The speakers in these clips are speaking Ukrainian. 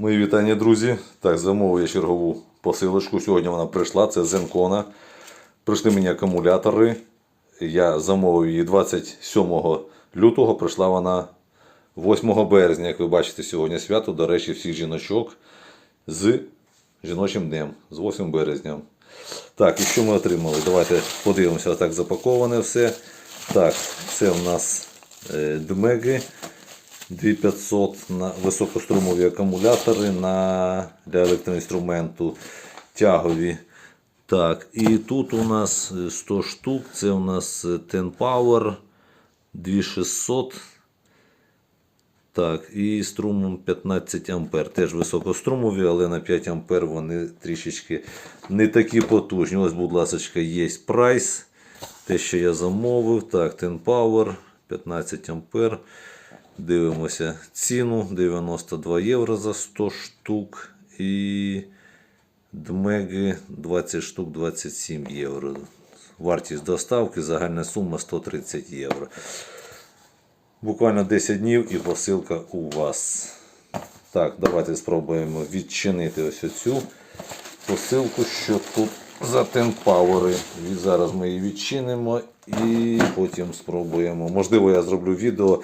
Мої вітання, друзі. Так, замовив я чергову посилочку. Сьогодні вона прийшла. Це Зенкона. Прийшли мені акумулятори. Я замовив її 27 лютого. Прийшла вона 8 березня. Як ви бачите, сьогодні свято. До речі, всіх жіночок з жіночим днем, з 8 березня. Так, і що ми отримали? Давайте подивимося, так запаковане все. Так, це в нас е, дмеги. 2500 на високострумові акумулятори на, для електроінструменту тягові. Так, і тут у нас е, 100 штук. Це у нас е, 10 Power 2600. Так, і струмом 15 ампер. Теж високострумові, але на 5 ампер вони трішечки не такі потужні. Ось, будь ласка, є прайс. Те, що я замовив. Так, 10 Power 15 ампер. Дивимося ціну 92 євро за 100 штук. І дмеги 20 штук 27 євро. Вартість доставки, загальна сума 130 євро. Буквально 10 днів і посилка у вас. Так, давайте спробуємо відчинити ось цю посилку, що тут за. І зараз ми її відчинимо і потім спробуємо. Можливо, я зроблю відео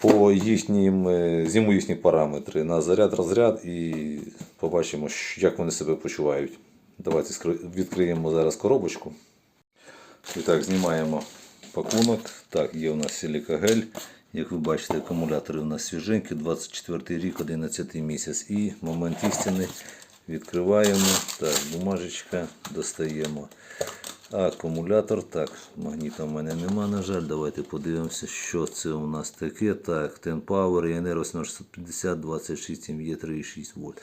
по їхнім, е, їхні параметри на заряд, розряд і побачимо, як вони себе почувають. Давайте відкриємо зараз коробочку. І так, знімаємо пакунок. Так, є у нас силікагель. Як ви бачите, акумулятори у нас свіженькі, 24 рік, 11 місяць. І момент істини відкриваємо. Так, бумажечка достаємо. Акумулятор. Так, магніта в мене нема, на жаль. Давайте подивимося, що це у нас таке. Так, Power, ENR 8650, 26 МЄ 3,6 вольт.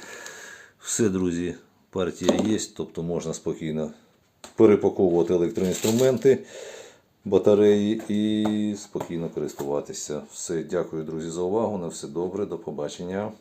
Все, друзі, партія є, тобто можна спокійно перепаковувати електроінструменти, батареї і спокійно користуватися. Все, дякую, друзі, за увагу. На все добре, до побачення.